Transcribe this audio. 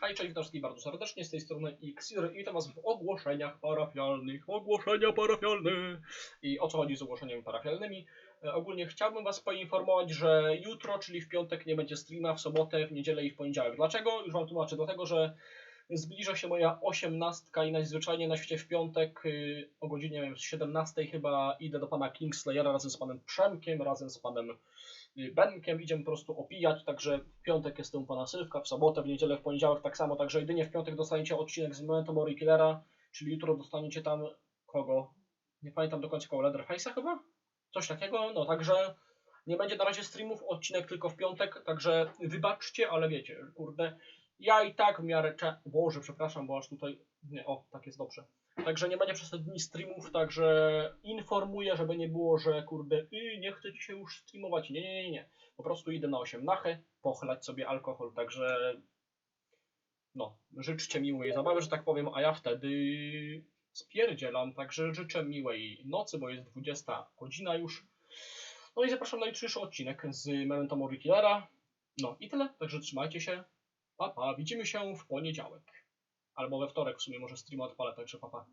Hej, cześć, witam wszystkich bardzo serdecznie, z tej strony Xir i witam was w ogłoszeniach parafialnych. Ogłoszenia parafialne! I o co chodzi z ogłoszeniami parafialnymi? E, ogólnie chciałbym was poinformować, że jutro, czyli w piątek, nie będzie streama, w sobotę, w niedzielę i w poniedziałek. Dlaczego? Już wam tłumaczę. Dlatego, że zbliża się moja osiemnastka i najzwyczajniej na świecie w piątek y, o godzinie nie wiem, 17 chyba idę do pana Kingslayera razem z panem Przemkiem, razem z panem y, Benkiem, idziemy po prostu opijać, także w piątek jestem u pana Sylwka, w sobotę, w niedzielę, w poniedziałek tak samo, także jedynie w piątek dostaniecie odcinek z Memento Mori Killera, czyli jutro dostaniecie tam kogo? Nie pamiętam do końca koło Leatherface'a chyba? Coś takiego, no także nie będzie na razie streamów, odcinek tylko w piątek, także wybaczcie, ale wiecie, kurde, ja i tak w miarę. Boże, przepraszam, bo aż tutaj... Nie, o, tak jest dobrze. Także nie będzie przez te dni streamów, także informuję, żeby nie było, że kurde, y, nie chcę dzisiaj już streamować. Nie, nie, nie, nie. Po prostu idę na 8 nachy, pochlać sobie alkohol, także no, życzcie miłej zabawy, że tak powiem, a ja wtedy spierdzielam, także życzę miłej nocy, bo jest 20 godzina już. No i zapraszam na jutrzejszy odcinek z Memento Mori Killera. No i tyle, także trzymajcie się. Pa, pa. Widzimy się w poniedziałek. Albo we wtorek w sumie może streama odpalę, także pa, pa.